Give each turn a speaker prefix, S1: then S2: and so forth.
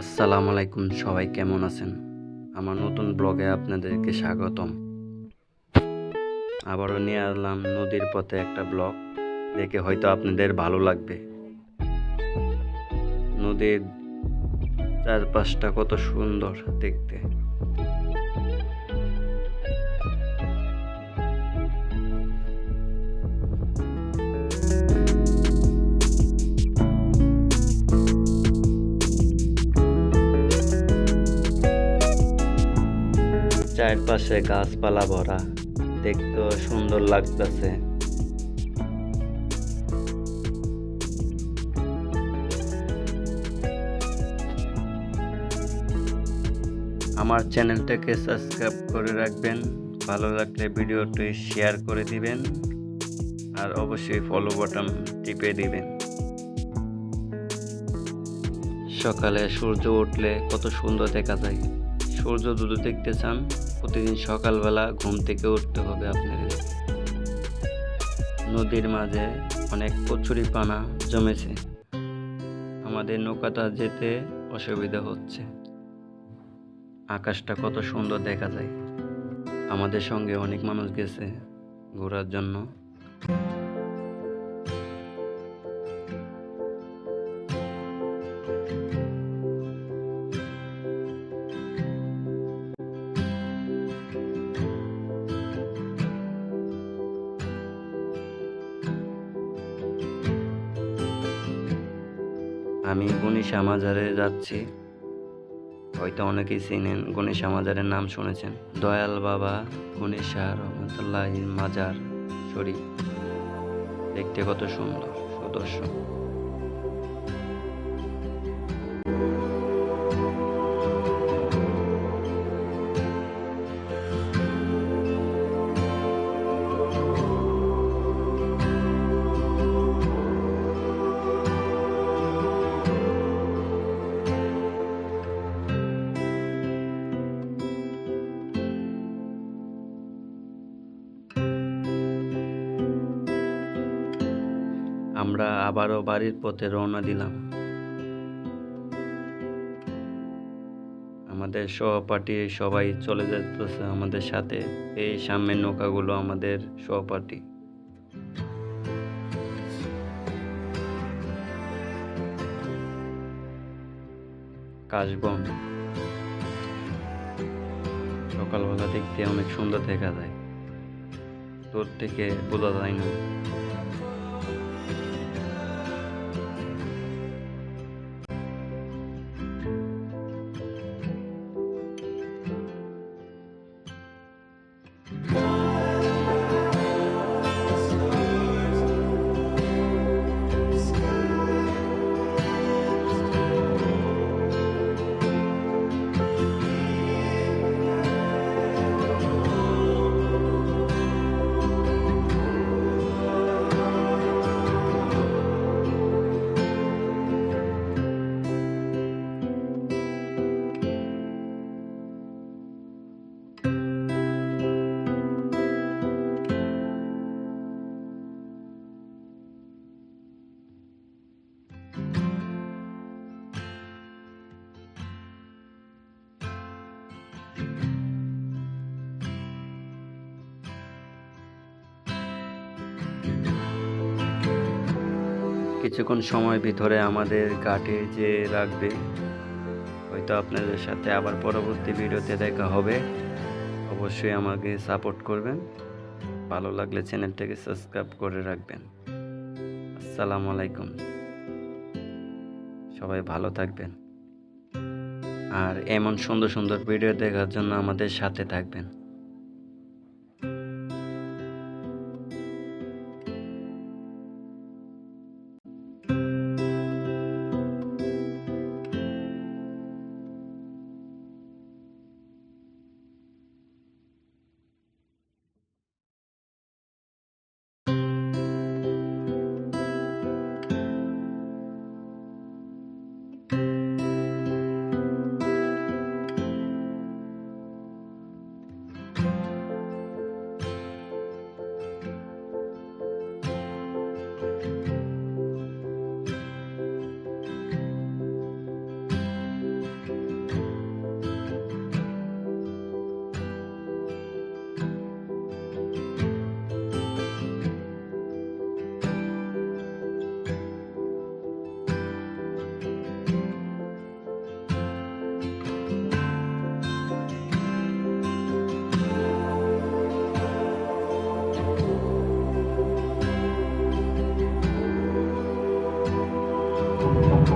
S1: আসসালামু আলাইকুম, সবাই কেমন আছেন? আমার নতুন ব্লগে আপনাদেরকে স্বাগতম। আবারও নিয়ে আসলাম নদীর পথে একটা ব্লগ। দেখে হয়তো আপনাদের ভালো লাগবে। নদীর চারপাশটা কত সুন্দর দেখতে। চারপাশে গাছপালা ভরা। দেখতেও সুন্দর লাগতেছে। আমার চ্যানেলটাকে সাবস্ক্রাইব করে রাখবেন। ভালো লাগলে ভিডিওটি শেয়ার করে দিবেন। আর অবশ্যই ফলো বাটন টিপে দিবেন। সকালে সূর্য উঠলে কত সুন্দর দেখা যায়। সূর্য যদি দেখতে চান প্রতিদিন সকালবেলা ঘুম থেকে উঠতে হবে আপনাদের নদীর মাঝে অনেক কচুরি পানা জমেছে। আমাদের নৌকাটা যেতে অসুবিধা হচ্ছে। আকাশটা কত সুন্দর দেখা যায়। আমাদের সঙ্গে অনেক মানুষ গেছে ঘোরার জন্য। আমি গণেশ মাজারে যাচ্ছি। হয়তো অনেকেই চিনেন, গণেশ মাজারের নাম শুনেছেন। দয়াল বাবা গণেশা রহমতুল্লাহ মাজার শরীফ। দেখতে কত সুন্দর, সুদর্শন। আমরা আবারও বাড়ির পথে রওনা দিলাম। আমাদের সহপাঠী সবাই চলে যেতেছে আমাদের সাথে। এই সামনের নৌকাগুলো আমাদের সহপাঠী। কাশবন। সকালবেলা দেখতে অনেক সুন্দর দেখা যায়। দূর থেকে বোঝা যায় না। Bye. কিছুক্ষণ সময় ভিতরে আমাদের ঘাটে যে রাখবে। হয়তো আপনাদের সাথে আবার পরবর্তী ভিডিওতে দেখা হবে। অবশ্যই আমাকে সাপোর্ট করবেন। ভালো লাগলে চ্যানেলটাকে সাবস্ক্রাইব করে রাখবেন। আসসালামু আলাইকুম। সবাই ভালো থাকবেন। আর এমন সুন্দর সুন্দর ভিডিও দেখার জন্য আমাদের সাথে থাকবেন।